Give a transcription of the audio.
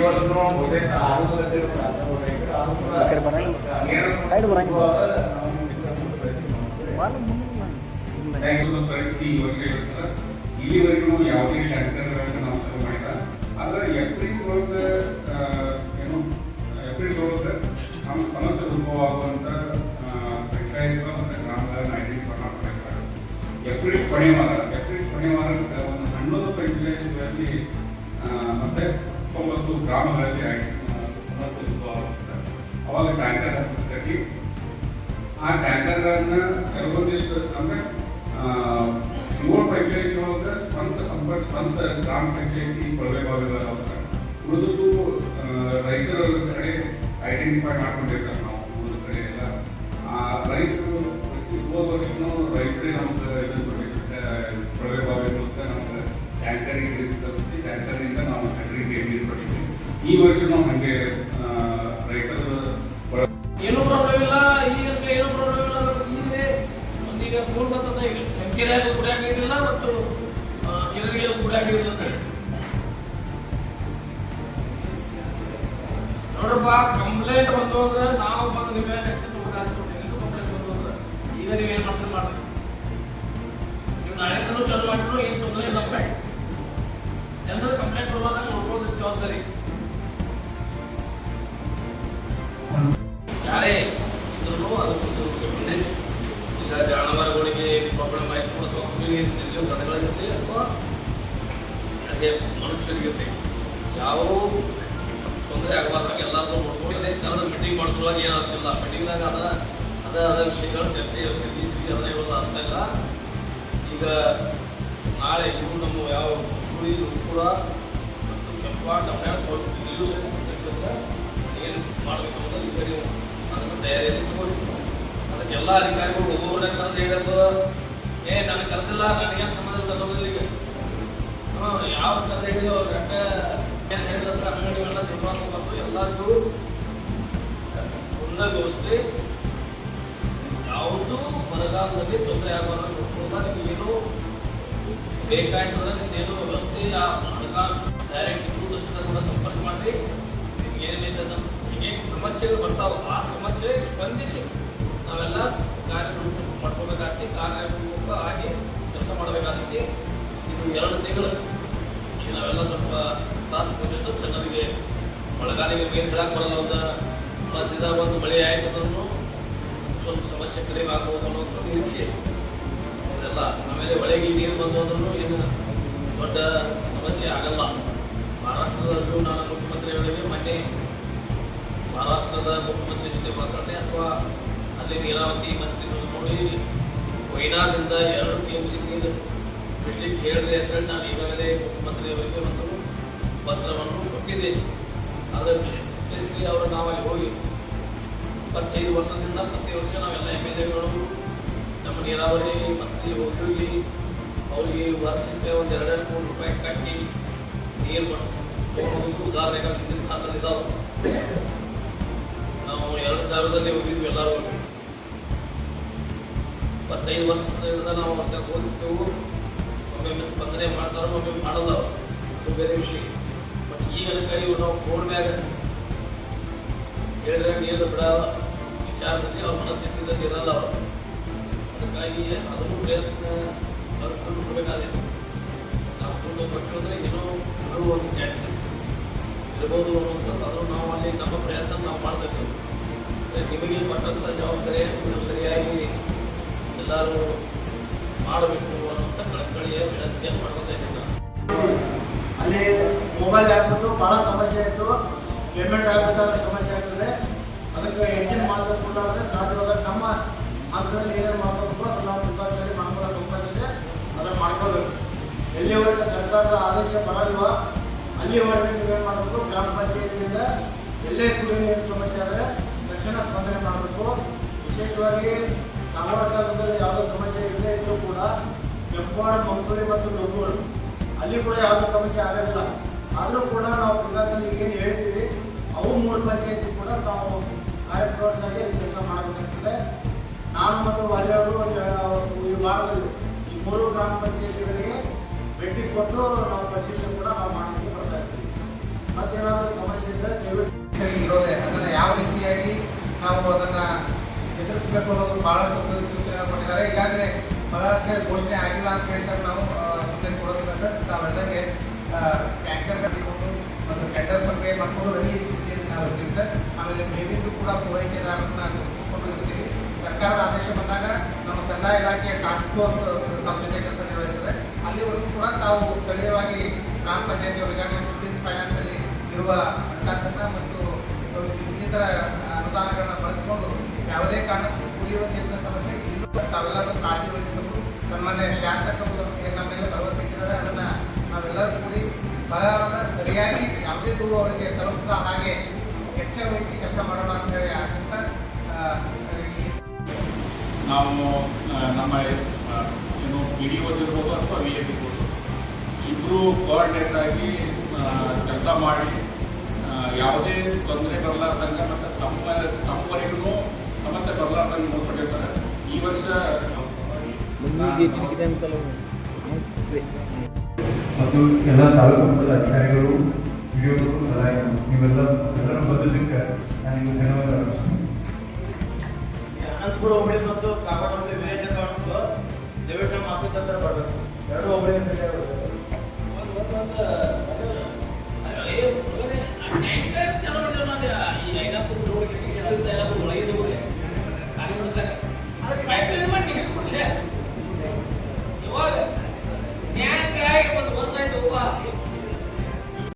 ವರ್ಷನೂ ಪರಿಸ್ಥಿತಿ ಇಲ್ಲಿವರೆಗೂ ಯಾವುದೇ ಟ್ಯಾಂಕರ್ಗಳನ್ನು ನಾವು ಚಲೋ ಮಾಡಿಲ್ಲ ಆದರೆ ಏಪ್ರಿಲ್ ಒಳಗೆ ಏನು ಏಪ್ರಿಲ್ ಒಳಗೆ ನಮ್ಮ ಸಮಸ್ಯೆ ಉದ್ಭವ ಆಗುವಂಥ ಪಂಚಾಯತ್ಗಳು ಮತ್ತು ಗ್ರಾಮಗಳನ್ನು ಐಡೆಂಟಿಫೈ ಮಾಡಬೇಕಾಗುತ್ತೆ ಏಪ್ರಿಲ್ ಕೊನೆ ವಾರ ಏಪ್ರಿಲ್ ಕೊನೆ ವಾರ ಒಂದು ಹನ್ನೊಂದು ಪಂಚಾಯತ್ಗಳಲ್ಲಿ ಮತ್ತೆ ತೊಂಬತ್ತು ಗ್ರಾಮಗಳಲ್ಲಿ ಸಮಸ್ಯೆ ಉದ್ಭವ ಅವಾಗ ಟ್ಯಾಂಕರ್ ಕಟ್ಟಿ ಆ ಟ್ಯಾಂಕರ್ಗಳನ್ನ ಕೆಲವೊಂದಿಷ್ಟು ಅಂದ್ರೆ ಮೂರು ಪಂಚಾಯತಿ ಒಳಗೆ ಸ್ವಂತ ಸಂಪರ್ಕ ಸ್ವಂತ ಗ್ರಾಮ ಪಂಚಾಯತಿ ಕೊಳವೆ ಬಾವಿಗಳ ಅವಸರ ಉಳಿದು ರೈತರ ಕಡೆ ಐಡೆಂಟಿಫೈ ಮಾಡ್ಕೊಂಡಿರ್ತಾರೆ ನಾವು ಉಳಿದ ಕಡೆ ಎಲ್ಲ. ಆ, ರೈತರು ಪ್ರತಿ ಹೋದ ವರ್ಷನೂ ರೈತರೇ ನಮ್ಗೆ ಈ ವರ್ಷ ನಾವು ಹಾಗೆ ಆ, ರೈತರ ಏನೂ ಪ್ರಾಬ್ಲಮ್ ಇಲ್ಲ. ಈಗ ಏನೂ ಪ್ರಾಬ್ಲಮ್ ಇಲ್ಲ. ಈಗಲೇ ಒಂದೀಗ ಫೋನ್ ಬರ್ತದೆ ಈಗ ಕೂಡ ಕುಡಿಯಾಕ ಇದಿಲ್ಲ ಮತ್ತು ಕೆಲವರಿಗೆ ಕುಡಿಯಾಕ ಇದಿಲ್ಲ ನೋಡಪ್ಪ ನೋಡ್ರಪ್ಪ ಕಂಪ್ಲೇಂಟ್ ಬಂದು ಅಂದ್ರೆ ನಾವು ಬಂದು ನಿಮ್ಮ ಆಕ್ಷನ್ ತಗೋದಾಗ್ತದೆ ಕಂಪ್ಲೇಂಟ್ ಬಂದು ಅಂದ್ರೆ ಈಗ ನೀವೇನು ಮಾಡ್ತೀರಿ? ಮಾಡ್ತೀವಿ ನೀವು ನಾಳೆಯಿಂದಲೂ ಚಾಲು ಮಾಡಿದ್ರು ಏನು ತೊಂದರೆ ಇಲ್ಲ. ಜನರ ಕಂಪ್ಲೇಂಟ್ ಬರುವಾಗ ನೋಡ್ಬೋದು ಜವಾಬ್ದಾರಿ. ಯಾರೇ ಇದ್ರೂ ಅದಕ್ಕೊಂದು ಸ್ಪಂದಿಸಿ ಈಗ ಜಾನುವಾರುಗಳಿಗೆ ಪ್ರಾಬ್ಲಮ್ ಆಯಿತು ಅಥವಾ ಹುಡುಗಿಗೆ ದನಗಳಿರುತ್ತೆ ಅಥವಾ ಅದೇ ಮನುಷ್ಯರಿಗುತ್ತೆ ಯಾವ ತೊಂದರೆ ಆಗಬಾರ್ದಾಗ ಎಲ್ಲರೂ ನೋಡ್ಕೊಂಡು ಕನ್ನಡ ಮೀಟಿಂಗ್ ಮಾಡ್ಕೊಳ್ಳೋಕೆ ಏನಾಗ್ತಿಲ್ಲ. ಮೀಟಿಂಗ್ದಾಗ ಅದ ಅದ ಅದ ವಿಷಯಗಳು ಚರ್ಚೆ ಇರ್ತೀವಿ ಅದೇ ಇವಲ್ಲ ಅಂತ ಇಲ್ಲ. ಈಗ ನಾಳೆ ಇವರು ನಮ್ಮ ಯಾವ ಸುಳಿ ಕೂಡ ಮತ್ತು ಕೆಂಪಾಟ ಇಲ್ಲೂ ಸಹಿತ ಸಿಗ್ತದೆ ಎಲ್ಲ ಅಧಿಕಾರಿಗಳು ಒಬ್ಬೊಬ್ಬರೇ ಕರೆದು ಹೇಳೋದು ಏ, ನನಗೆ ಕರೆದಿಲ್ಲ ನನಗೇನು ಸಂಬಂಧ ಹಾಂ, ಯಾವ ಕರೆದು ಹೇಳಿ ಅವ್ರ ಗಂಟ ಏನು ಹೇಳಿದ್ರೆ ಅಂಗಡಿಗಳನ್ನ ತಿಳ್ಕೊಂಡು ಬಂದು ಎಲ್ಲರಿಗೂ ಒಂದೇ ವ್ಯವಸ್ಥೆ ಯಾವುದು ಬರಗಾಲದಲ್ಲಿ ತೊಂದರೆ ಆಗಬಾರ್ದು ಏನು ನಿಮಗೇನು ಬೇಕಾಗ್ತದೆ ನಿಮ್ದೇನು ವ್ಯವಸ್ಥೆ ಆ ಹಣಕಾಸು ಡೈರೆಕ್ಟ್ ದೂರದರ್ಶನ ಕೂಡ ಸಂಪರ್ಕ ಮಾಡಿ ನಿಮ್ಗೆ ಏನೇನೈತೆ ಅದನ್ನ ಏನೇನು ಸಮಸ್ಯೆಗಳು ಬರ್ತಾವ ಆ ಸಮಸ್ಯೆ ಸ್ಪಂದಿಸಿ ನಾವೆಲ್ಲ ಕಾರ್ಯಗಳು ಮಾಡ್ಕೋಬೇಕಾಗ್ತಿ ಕಾರ್ಯಕ್ರಮ ಆಗಿ ಕೆಲಸ ಮಾಡಬೇಕಾಗ್ತಿ. ಇದು ಎರಡು ತಿಂಗಳು ನಾವೆಲ್ಲ ಸ್ವಲ್ಪ ತಾಸು ಬಂದಿದ್ದು ಜನರಿಗೆ ಮಳೆಗಾಲಿಗೆ ಏನು ಹೇಳಕ್ ಬರಲ್ಲ ಅಂತ ಮಧ್ಯದ ಒಂದು ಮಳೆ ಆಯ್ತು ಸ್ವಲ್ಪ ಸಮಸ್ಯೆ ಕಡಿಮೆ ಆಗ್ಬೋದು ಅನ್ನೋ ಒಂದು ನಿರೀಕ್ಷೆ. ಇದೆಲ್ಲ ಆಮೇಲೆ ಒಳಗೆ ನೀರು ಬಂದು ಅಂದ್ರೂ ಏನು ದೊಡ್ಡ ಸಮಸ್ಯೆ ಆಗಲ್ಲ. ಮಹಾರಾಷ್ಟ್ರದಲ್ಲೂ ನಾನು ಮುಖ್ಯಮಂತ್ರಿಗಳಿಗೆ ಮೊನ್ನೆ ಮಹಾರಾಷ್ಟ್ರದ ಮುಖ್ಯಮಂತ್ರಿ ಜೊತೆ ಮಾತಾಡಿದೆ, ಅಥವಾ ಅಲ್ಲಿ ನೀರಾವತಿ ಮಂತ್ರಿಗಳು ನೋಡಿ ವೈನಾದಿಂದ ಎರಡು ಟಿ ಎಂ ಸಿ ನೀರು ಬಿಡ್ಲಿಕ್ಕೆ ಹೇಳಿದೆ ಅಂತೇಳಿ ನಾನು ಈಗಾಗಲೇ ಮುಖ್ಯಮಂತ್ರಿಯವರಿಗೆ ಒಂದು ಪತ್ರವನ್ನು ಕೊಟ್ಟಿದ್ದೇನೆ. ಆದರೆ ಎಸ್ಪೆಷಲಿ ಅವರು ನಾವು ಅಲ್ಲಿ ಹೋಗಿ ಇಪ್ಪತ್ತೈದು ವರ್ಷದಿಂದ, ಪ್ರತಿ ವರ್ಷ ನಾವೆಲ್ಲ ಎಂ ಎಲ್ ಎಗಳು, ನಮ್ಮ ನೀರಾವರಿ ಮಂತ್ರಿ ಹೋಗಿ ಅವರಿಗೆ ವರ್ಷಕ್ಕೆ ಒಂದು ಎರಡೆರಡು ಕೋಟಿ ರೂಪಾಯಿ ಕಟ್ಟಿ ನೀರು ತೊಗೊಂಡು ಉದಾಹರಣೆಗೆ ಹಿಂದಿನ ಕಾಲದಲ್ಲಿ ನಾವು ಎರಡು ಸಾವಿರದಲ್ಲಿ ಹೋಗಿದ್ವಿ ಎಲ್ಲರೂ. ಇಪ್ಪತ್ತೈದು ವರ್ಷದಿಂದ ನಾವು ಅವ್ರ ಹೋಗಿದ್ದೆವು. ಒಮ್ಮೊಮ್ಮೆ ಸ್ಪಂದನೆ ಮಾಡ್ತಾರೆ, ಒಮ್ಮೊಮ್ಮೆ ಮಾಡಲ್ಲ. ಅದು ಬೇರೆ ವಿಷಯ. ಬಟ್ ಈಗ ಕೈ ನಾವು ಫೋನ್ ಮ್ಯಾಗ ಹೇಳಿದ್ರೆ ಏನು ಬಿಡ. ವಿಚಾರದಲ್ಲಿ ಅವ್ರ ಮನಸ್ಥಿತಿಯಲ್ಲಿ ಇರಲ್ಲ ಅವರು. ಅದಕ್ಕಾಗಿ ಅದನ್ನು ಪ್ರಯತ್ನ ಬರ್ಕೊಂಡು ಕೊಡಬೇಕಾಗಿದೆ ನಾವು ಕೊಂಡು ಕೊಟ್ಟಿದ್ರೆ ಏನೋ ಬಿಡುವ ಒಂದು ಚಾನ್ಸಸ್ ಇರ್ಬೋದು ಅನ್ನೋಂಥದ್ದು ಅದನ್ನು ನಾವು ಅಲ್ಲಿ ನಮ್ಮ ಪ್ರಯತ್ನ ನಾವು ಮಾಡ್ತಕ್ಕಂಥ ನಿಮಗೆ ಕೊಟ್ಟಂಥ ಜವಾಬ್ದಾರಿ ಎಲ್ಲರೂ ಮಾಡಬೇಕು ಅನ್ನೋಂಥ ಕಳಕಳಿಯ ವಿನಂತಿಯನ್ನು ಮಾಡ್ಕೊತಾ ಅಲ್ಲಿ ಮೊಬೈಲ್ ಹಾಕ್ಬಿಟ್ಟು ಭಾಳ ಸಮಸ್ಯೆ ಆಯಿತು ಪೇಮೆಂಟ್ ಆಗಬೇಕಾದ್ರೆ ಸಮಸ್ಯೆ ಆಗ್ತದೆ. ಅದಕ್ಕೆ ಹೆಚ್ಚಿನ ಮಾತು ಕೊಡಲಾದ್ರೆ ಸಾಧ್ಯವಾದ ನಮ್ಮ ಹಂತದಲ್ಲಿ ಏನೇನು ಮಾಡಬೇಕು ಅದನ್ನು ಮುಖಾಂತರ ಮಾಡ್ಕೊಳ್ಳೋ ಮುಖಾಂತರ ಅದನ್ನು ಮಾಡ್ಕೋಬೇಕು ಎಲ್ಲಿವರೆಗೆ ಸರ್ಕಾರದ ಆದೇಶ ಬರಲ್ವೋ ಅಲ್ಲಿವರೆಗೆ ನೀವೇನು ಮಾಡಬೇಕು, ಗ್ರಾಮ ಪಂಚಾಯತಿಯಿಂದ ಎಲ್ಲೇ ಕುಡಿಯುವ ನೀರು ಸಮಸ್ಯೆ ಆದರೆ ತಕ್ಷಣ ಸ್ಪಂದನೆ ಮಾಡಬೇಕು. ವಿಶೇಷವಾಗಿ ತಾಲೂಕಲ್ಲಿ ಯಾವುದೋ ಸಮಸ್ಯೆ ಇಲ್ಲೇ ಇದ್ರೂ ಕೂಡ ಕೆಂಪಾಡ ಮಂಕುಳಿ ಮತ್ತು ಬೆಂಗಳೂರು, ಅಲ್ಲಿ ಕೂಡ ಯಾವುದೇ ಸಮಸ್ಯೆ ಆಗೋದಿಲ್ಲ. ಆದರೂ ಕೂಡ ನಾವು ಪ್ರಕಾಶದಲ್ಲಿ ಏನು ಹೇಳಿದ್ದೀವಿ, ಅವು ಮೂರು ಪಂಚಾಯತಿ ಕೂಡ ನಾವು ಕಾರ್ಯಕ್ರಮದಲ್ಲಿ ಕೆಲಸ ಮಾಡಬೇಕಾಗ್ತದೆ. ನಾನು ಮತ್ತು ವಾಲಿಯವರು ಈ ವಾರದಲ್ಲಿ ಈ ಮೂರು ಗ್ರಾಮ ಪಂಚಾಯತಿಗಳಿಗೆ ಭೇಟಿ ಕೊಟ್ಟು ನಾವು ಪರಿಶೀಲನೆ ಕೂಡ ನಾವು ಮಾಡಲಿಕ್ಕೆ ಬರ್ತಾ ಇರ್ತೀವಿ ಮತ್ತೇನಾದರೂ ಸಮಸ್ಯೆ ಇದ್ದರೆ ಇರೋದೆ, ಅದನ್ನು ಯಾವ ರೀತಿಯಾಗಿ ನಾವು ಅದನ್ನು ಎದುರಿಸಬೇಕು ಅನ್ನೋದು ಉಪಯುಕ್ತ ಸೂಚನೆ ಕೊಟ್ಟಿದ್ದಾರೆ. ಈಗಾಗಲೇ ಬಹಳಷ್ಟು ಘೋಷಣೆ ಆಗಿಲ್ಲ ಅಂತ ಹೇಳಿ ಸರ್ ನಾವು ಸೂಚನೆ ಕೊಡೋದಿಲ್ಲ ಸರ್. ತಾವು ಹೇಳ್ದಂಗೆ ಟ್ಯಾಂಕರ್ ಕಟ್ಟಿಕೊಂಡು ಒಂದು ಟೆಂಡರ್ ಪ್ರಕ್ರಿಯೆ ಮಾಡಿಕೊಂಡು ರೆಡಿ ಸ್ಥಿತಿಯಲ್ಲಿ ನಾವು ಇರ್ತೀವಿ ಸರ್. ಆಮೇಲೆ ಮೇವಿಂದು ಕೂಡ ಪೂರೈಕೆದಾರರನ್ನ ಗುರುತಿಸ್ಕೊಂಡು ಇರ್ತೀವಿ. ಸರ್ಕಾರದ ಆದೇಶ ಬಂದಾಗ ನಮ್ಮ ಕಂದಾಯ ಇಲಾಖೆಯ ಟಾಸ್ಕ್ ಫೋರ್ಸ್ ತಮ್ಮ ಜೊತೆ ಕೆಲಸ ನಿರ್ವಹಿಸ್ತದೆ. ಅಲ್ಲಿವರೆಗೂ ಕೂಡ ತಾವು ಸ್ಥಳೀಯವಾಗಿ ಗ್ರಾಮ ಪಂಚಾಯತಿ ಈಗಾಗಲೇ ಫಿಫ್ಟೀನ್ ಫೈನಾನ್ಸಲ್ಲಿ ಇರುವ ಹಣಕಾಸನ್ನು ಮತ್ತು ಇನ್ನಿತರ ಅನುದಾನಗಳನ್ನು ಬಳಸಿಕೊಂಡು ಯಾವುದೇ ಕಾರಣಕ್ಕೂ ಕುಡಿಯುವ ನೀರಿನ ಸಮಸ್ಯೆ ಇಲ್ಲೂ. ತಾವೆಲ್ಲರೂ ಕಾಳಜಿ ವಹಿಸಬೇಕು ನಮ್ಮನೆ ಶಾಸಕರು ನಮ್ಮ ಮೇಲೆ ಭರವಸೆ ಇಟ್ಟಿದ್ದಾರೆ, ಅದನ್ನ ನಾವೆಲ್ಲರೂ ಕೂಡಿ ಬರವನ್ನ ಸರಿಯಾಗಿ ಯಾವುದೇ ದೂರು ಅವರಿಗೆ ತಲುಪದ ಹಾಗೆ ಎಚ್ಚರ ವಹಿಸಿ ಕೆಲಸ ಮಾಡೋಣ ಅಂತ ಹೇಳಿ ಆಶಿಸ್ತಾ ನಾವು ನಮ್ಮ ಏನು ಪಿ ಡಿ ಓಸ್ ಇರ್ಬೋದು ಅಥವಾ ವಿ ಎಸ್ ಇರ್ಬೋದು ಇಬ್ಬರು ಕೋಆರ್ಡಿನೇಟ್ ಆಗಿ ಕೆಲಸ ಮಾಡಿ ಯಾವುದೇ ತೊಂದರೆ ಬರಲಾರ್ದಂಗೆ ಮತ್ತು ತಮ್ಮ ತಮ್ಮವರೆಗೂ ಸಮಸ್ಯೆ ಬರಲಾರ್ದಂಗೆ ನೋಡ್ಕೊಂಡಿರ್ತಾರೆ ಸರ್ ಈ ವರ್ಷ ಮುಂದೆ ಇದೆ ಅಂತಲ್ಲ ಮತ್ತು ಎಲ್ಲ ತಾಲೂಕು ಮಟ್ಟದ ಅಧಿಕಾರಿಗಳು ನಾರಾಯಣರು ನೀವೆಲ್ಲ ಎಲ್ಲರೂ ಬಂದಿದ್ದಕ್ಕೆ ನಾನು ನಿಮಗೆ ಧನ್ಯವಾದ ಅರ್ಪಿಸ್ತೀನಿ ಅನಂತಪುರ ಹೋಬಳಿ ಮತ್ತು ಕಾಗಡ ಹೋಬಳಿ ವಿಲೇಜ್ ಅಕೌಂಟ್ಸ್ ದಯವಿಟ್ಟು ನಮ್ಮ ಆಫೀಸ್ ಹತ್ರ ಬರಬೇಕು. ಎರಡು ಹೋಬಳಿ ಒಂದು